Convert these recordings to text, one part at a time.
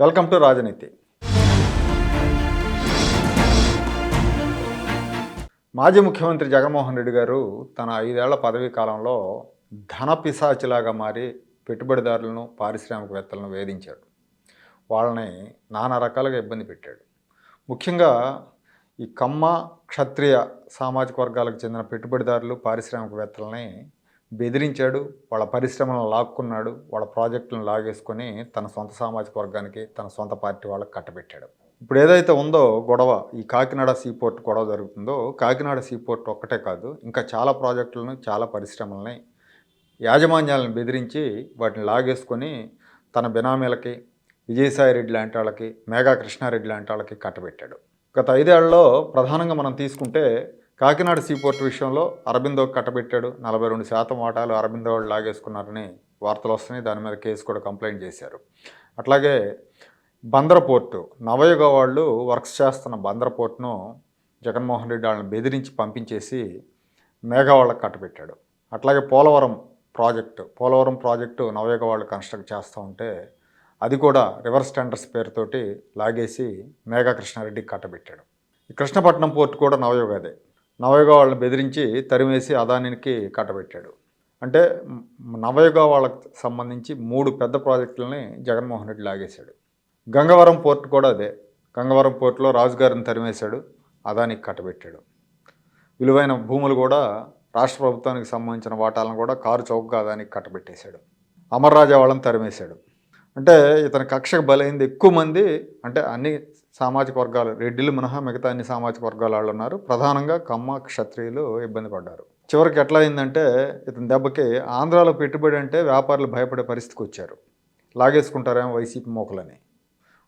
Welcome to రాజనీతి. మాజీ ముఖ్యమంత్రి జగన్మోహన్ రెడ్డి గారు తన ఐదేళ్ళ పదవీ కాలంలో ధన పిశాచిలాగా మారి పెట్టుబడిదారులను పారిశ్రామికవేత్తలను వేధించాడు. వాళ్ళని నానా రకాలుగా ఇబ్బంది పెట్టాడు. ముఖ్యంగా ఈ కమ్మ క్షత్రియ సామాజిక వర్గాలకు చెందిన పెట్టుబడిదారులు పారిశ్రామికవేత్తలని బెదిరించాడు వాళ్ళ పరిశ్రమలను లాక్కున్నాడు వాళ్ళ ప్రాజెక్టులను లాగేసుకొని తన సొంత సామాజిక వర్గానికి తన సొంత పార్టీ వాళ్ళకి కట్టబెట్టాడు. ఇప్పుడు ఏదైతే ఉందో గొడవ ఈ కాకినాడ సీపోర్ట్ గొడవ జరుగుతుందో కాకినాడ సీపోర్ట్ ఒక్కటే కాదు ఇంకా చాలా ప్రాజెక్టులను చాలా పరిశ్రమలని యాజమాన్యాలను బెదిరించి వాటిని లాగేసుకొని తన బినామీలకి విజయసాయి రెడ్డి లాంటి వాళ్ళకి మేఘా కృష్ణారెడ్డి లాంటి వాళ్ళకి కట్టబెట్టాడు. గత ఐదేళ్ళలో ప్రధానంగా మనం తీసుకుంటే కాకినాడ సీపోర్ట్ విషయంలో అరబిందో కట్టబెట్టాడు. నలభై రెండు శాతం వాటాలు అరబిందో వాళ్ళు లాగేసుకున్నారని వార్తలు వస్తున్నాయి. దాని మీద కేసు కూడా కంప్లైంట్ చేశారు. అట్లాగే బందరపోర్టు నవయుగ వాళ్ళు వర్క్స్ చేస్తున్న బందరపోర్టును జగన్మోహన్ రెడ్డి వాళ్ళని బెదిరించి పంపించేసి మేఘా వాళ్ళకి కట్టబెట్టాడు. అట్లాగే పోలవరం ప్రాజెక్టు పోలవరం ప్రాజెక్టు నవయుగ వాళ్ళు కన్స్ట్రక్ట్ చేస్తూ ఉంటే అది కూడా రివర్స్ టెండర్స్ పేరుతోటి లాగేసి మేఘా కృష్ణారెడ్డికి కట్టబెట్టాడు. ఈ కృష్ణపట్నం పోర్టు కూడా నవయుగదే నవయుగ వాళ్ళని బెదిరించి తరిమేసి అదానికి కట్టబెట్టాడు. అంటే నవయుగ వాళ్ళకు సంబంధించి మూడు పెద్ద ప్రాజెక్టులని జగన్మోహన్ రెడ్డి లాగేశాడు. గంగవరం పోర్టు కూడా అదే. గంగవరం పోర్టులో రాజుగారిని తరిమేశాడు అదానికి కట్టబెట్టాడు. విలువైన భూములు కూడా రాష్ట్ర ప్రభుత్వానికి సంబంధించిన వాటాలను కూడా కారు చౌకగా అదానికి కట్టబెట్టేశాడు. అమర్రాజా వాళ్ళని తరిమేశాడు. అంటే ఇతని కక్షకు బలైంది ఎక్కువ మంది అంటే అన్ని సామాజిక వర్గాలు రెడ్డిలు మినహా మిగతా అన్ని సామాజిక వర్గాల వాళ్ళు ఉన్నారు. ప్రధానంగా కమ్మ క్షత్రియులు ఇబ్బంది పడ్డారు. చివరికి ఎట్లా అయిందంటే ఇతని దెబ్బకి ఆంధ్రాలో పెట్టుబడి అంటే వ్యాపారులు భయపడే పరిస్థితికి వచ్చారు. లాగేసుకుంటారేమో వైసీపీ మోకలని.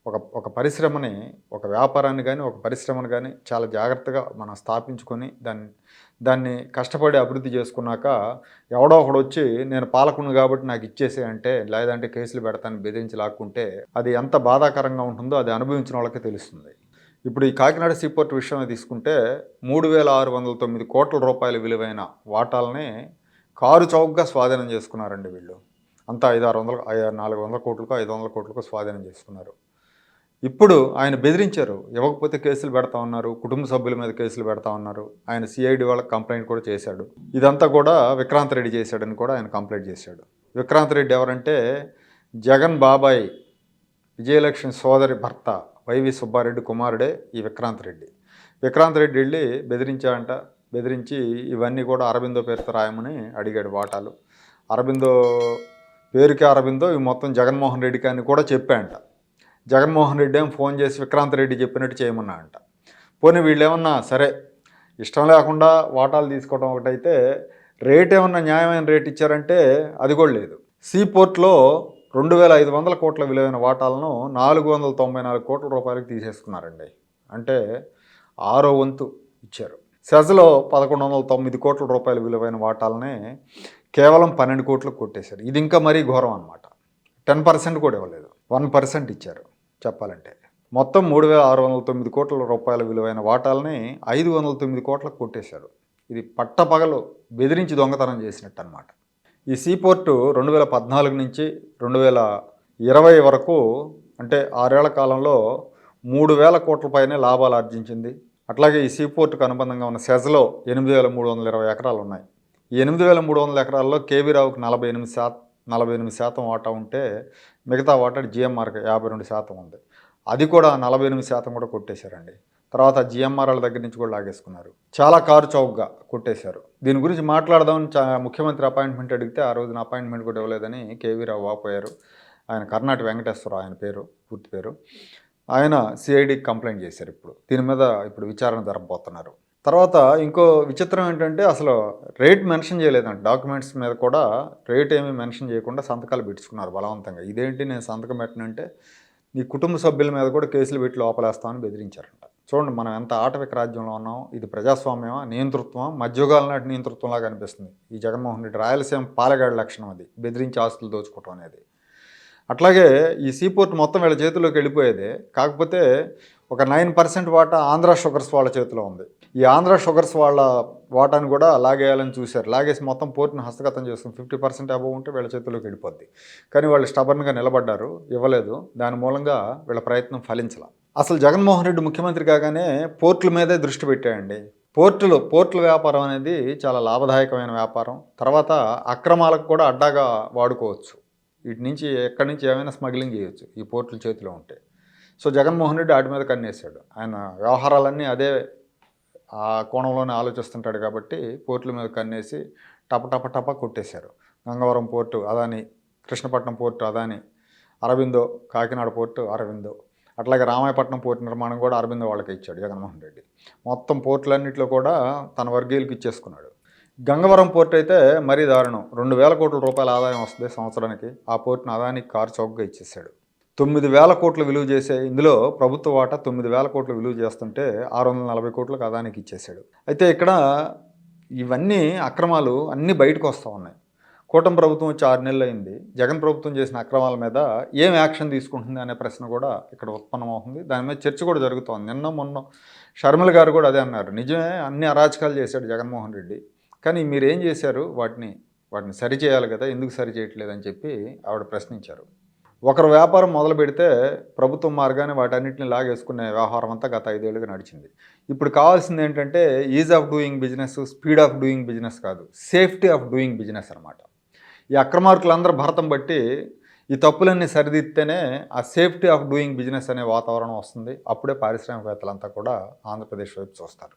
ఒక ఒక పరిశ్రమని ఒక వ్యాపారాన్ని కానీ ఒక పరిశ్రమను కానీ చాలా జాగ్రత్తగా మనం స్థాపించుకొని దాన్ని దాన్ని కష్టపడి అభివృద్ధి చేసుకున్నాక ఎవడో ఒకడు వచ్చి నేను పాలకుని కాబట్టి నాకు ఇచ్చేసే అంటే లేదంటే కేసులు పెడతాను బెదిరించి లాక్కుంటే అది ఎంత బాధాకరంగా ఉంటుందో అది అనుభవించిన వాళ్ళకే తెలుస్తుంది. ఇప్పుడు ఈ కాకినాడ సీపోర్ట్ విషయం తీసుకుంటే మూడు వేల ఆరు వందల తొమ్మిది కోట్ల రూపాయల విలువైన వాటాలని కారు చౌకగా స్వాధీనం చేసుకున్నారండి వీళ్ళు. అంతా ఐదు ఆరు వందల నాలుగు వందల కోట్లకు ఐదు వందల కోట్లకు స్వాధీనం చేసుకున్నారు. ఇప్పుడు ఆయన బెదిరించారు ఇవ్వకపోతే కేసులు పెడతా ఉన్నారు కుటుంబ సభ్యుల మీద కేసులు పెడతా ఉన్నారు. ఆయన సిఐడి వాళ్ళకి కంప్లైంట్ కూడా చేశాడు. ఇదంతా కూడా విక్రాంత్ రెడ్డి చేశాడని కూడా ఆయన కంప్లైంట్ చేశాడు. విక్రాంత్ రెడ్డి ఎవరంటే జగన్ బాబాయ్ విజయలక్ష్మి సోదరి భర్త వైవి సుబ్బారెడ్డి కుమారుడే ఈ విక్రాంత్ రెడ్డి. విక్రాంత్ రెడ్డి వెళ్ళి బెదిరించాడంట. బెదిరించి ఇవన్నీ కూడా అరబిందో పేరుతో రాయమని అడిగాడు వాటాలు. అరబిందో పేరుకి అరబిందో ఇవి మొత్తం జగన్మోహన్ రెడ్డికి అని కూడా చెప్పాడంట. జగన్మోహన్ రెడ్డి ఏం ఫోన్ చేసి విక్రాంత్ రెడ్డి చెప్పినట్టు చేయమన్నా అంట పోనీ వీళ్ళు ఏమన్నా సరే ఇష్టం లేకుండా వాటాలు తీసుకోవడం ఒకటైతే రేట్ ఏమన్నా న్యాయమైన రేట్ ఇచ్చారంటే అది కూడా లేదు. సీపోర్ట్లో రెండు వేల ఐదు వందల కోట్ల విలువైన వాటాలను నాలుగు వందల తొంభై నాలుగు కోట్ల రూపాయలకు తీసేసుకున్నారండి. అంటే ఆరో వంతు ఇచ్చారు. సెజ్లో పదకొండు వందల తొమ్మిది కోట్ల రూపాయల విలువైన వాటాలనే కేవలం పన్నెండు కోట్లకు కొట్టేశారు. ఇది ఇంకా మరీ ఘోరం అనమాట టెన్ పర్సెంట్ కూడా ఇవ్వలేదు. వన్ పర్సెంట్ ఇచ్చారు. చెప్పాలంటే. మొత్తం మూడు వేల ఆరు వందల తొమ్మిది కోట్ల రూపాయల విలువైన వాటాలని ఐదు వందల తొమ్మిది కోట్లకు కొట్టేశారు. ఇది పట్టపగలు బెదిరించి దొంగతనం చేసినట్టు అనమాట ఈ సీపోర్టు రెండు వేల పద్నాలుగు నుంచి రెండు వేల ఇరవై వరకు అంటే ఆరేళ్ళ కాలంలో మూడు వేల కోట్ల పైనే లాభాలు ఆర్జించింది. అట్లాగే ఈ సీపోర్టుకు అనుబంధంగా ఉన్న సెజ్లో ఎనిమిది వేల మూడు వందల ఇరవై ఎకరాలు ఉన్నాయి. ఈ ఎనిమిది వేల మూడు వందల ఎకరాల్లో కేవీ రావుకి నలభై ఎనిమిది శాతం నలభై ఎనిమిది శాతం వాటా ఉంటే మిగతా వాటా జిఎంఆర్కి యాభై రెండు శాతం ఉంది. అది కూడా నలభై ఎనిమిది శాతం కూడా కొట్టేశారండి. తర్వాత జిఎంఆర్ల దగ్గర నుంచి కూడా లాగేసుకున్నారు. చాలా కారు చౌకగా కొట్టేశారు. దీని గురించి మాట్లాడదామని చా ముఖ్యమంత్రి అపాయింట్మెంట్ అడిగితే ఆ రోజున అపాయింట్మెంట్ కూడా ఇవ్వలేదని కేవీ రావు వాపోయారు ఆయన కర్ణాటక వెంకటేశ్వరరావు ఆయన పేరు పూర్తి పేరు. ఆయన సిఐడికి కంప్లైంట్ చేశారు ఇప్పుడు. దీని మీద ఇప్పుడు విచారణ జరపబోతున్నారు. తర్వాత ఇంకో విచిత్రం ఏంటంటే అసలు రేట్ మెన్షన్ చేయలేదండి. డాక్యుమెంట్స్ మీద కూడా రేట్ ఏమీ మెన్షన్ చేయకుండా సంతకాలు పెట్టుకున్నారు బలవంతంగా. ఇదేంటి నేను సంతకం పెట్టనంటే నీ కుటుంబ సభ్యుల మీద కూడా కేసులు పెట్టి లోపలేస్తామని బెదిరించారంట. చూడండి మనం ఎంత ఆటవిక రాజ్యంలో ఉన్నాం ఇది ప్రజాస్వామ్యమా నియంతృత్వం మధ్యయుగాల నాటి నియంతృత్వంలాగా అనిపిస్తుంది. ఈ జగన్మోహన్ రెడ్డి రాయలసీమ పాలగాడి లక్షణం అది. బెదిరించి ఆస్తులు దోచుకోవటం అనేది. అట్లాగే ఈ సీపోర్ట్ మొత్తం వీళ్ళ చేతిలోకి వెళ్ళిపోయేది. కాకపోతే ఒక నైన్ పర్సెంట్ వాటా ఆంధ్ర షుగర్స్ వాళ్ళ చేతిలో ఉంది. ఈ ఆంధ్ర షుగర్స్ వాళ్ళ వాటాను కూడా లాగేయాలని చూశారు. లాగేసి మొత్తం పోర్టును హస్తగతం చేసుకుని ఫిఫ్టీ పర్సెంట్ అబవ్ ఉంటే వీళ్ళ చేతిలోకి వెళ్ళిపోద్ది. కానీ వాళ్ళు స్టబర్న్గా నిలబడ్డారు. ఇవ్వలేదు. దాని మూలంగా వీళ్ళ ప్రయత్నం ఫలించాల. అసలు జగన్మోహన్ రెడ్డి ముఖ్యమంత్రి కాగానే పోర్టుల మీదే దృష్టి పెట్టాయండి పోర్టులు పోర్టుల వ్యాపారం అనేది చాలా లాభదాయకమైన వ్యాపారం. తర్వాత అక్రమాలకు కూడా అడ్డాగా వాడుకోవచ్చు. వీటి నుంచి ఎక్కడి నుంచి ఏమైనా స్మగ్లింగ్ చేయొచ్చు ఈ పోర్టుల చేతిలో ఉంటే. సో జగన్మోహన్ రెడ్డి వాటి మీద కన్నేశాడు. ఆయన వ్యవహారాలన్నీ అదే ఆ కోణంలోనే ఆలోచిస్తుంటాడు కాబట్టి పోర్టుల మీద కన్నేసి టప టప టప కొట్టేశారు. Gangavaram port Adani Krishnapatnam port Adani Aurobindo Kakinada port Aurobindo అట్లాగే రామాయపట్నం పోర్టు నిర్మాణం కూడా అరవిందో వాళ్ళకి ఇచ్చాడు జగన్మోహన్ రెడ్డి. మొత్తం పోర్టులన్నింటిలో కూడా తన వర్గీయులకు ఇచ్చేసుకున్నాడు. గంగవరం పోర్ట్ అయితే మరీ దారుణం. రెండు వేల కోట్ల రూపాయల ఆదాయం వస్తుంది సంవత్సరానికి. ఆ పోర్టును అదానికి కారు చౌకగా ఇచ్చేసాడు తొమ్మిది వేల కోట్లు విలువ చేసే ఇందులో ప్రభుత్వ వాటా తొమ్మిది వేల కోట్లు విలువ చేస్తుంటే ఆరు వందల నలభై కోట్లకు అదానికి ఇచ్చేసాడు అయితే ఇక్కడ ఇవన్నీ అక్రమాలు అన్నీ బయటకు వస్తూ ఉన్నాయి. కూటమి ప్రభుత్వం వచ్చి ఆరు నెలలు అయింది. జగన్ ప్రభుత్వం చేసిన అక్రమాల మీద ఏం యాక్షన్ తీసుకుంటుంది అనే ప్రశ్న కూడా ఇక్కడ ఉత్పన్నమవుతుంది. దాని మీద చర్చ కూడా జరుగుతోంది. నిన్న మొన్న షర్మిల గారు కూడా అదే అన్నారు. నిజమే అన్ని అరాచకాలు చేశాడు జగన్మోహన్ రెడ్డి. కానీ మీరు ఏం చేశారు? వాటిని వాటిని సరి చేయాలి కదా ఎందుకు సరి చేయట్లేదని చెప్పి ఆవిడ ప్రశ్నించారు. ఒకరు వ్యాపారం మొదలు పెడితే ప్రభుత్వం మార్గాన్ని వాటన్నిటిని లాగేసుకునే వ్యవహారం అంతా గత ఐదేళ్ళుగా నడిచింది. ఇప్పుడు కావాల్సింది ఏంటంటే ease of doing business speed of doing business కాదు సేఫ్టీ ఆఫ్ డూయింగ్ బిజినెస్ అనమాట ఈ అక్రమార్కులందరూ భరతం బట్టి ఈ తప్పులన్నీ సరిదిద్దితేనే ఆ సేఫ్టీ ఆఫ్ డూయింగ్ బిజినెస్ అనే వాతావరణం వస్తుంది. అప్పుడే పారిశ్రామికవేత్తలంతా కూడా ఆంధ్రప్రదేశ్ వైపు చూస్తారు.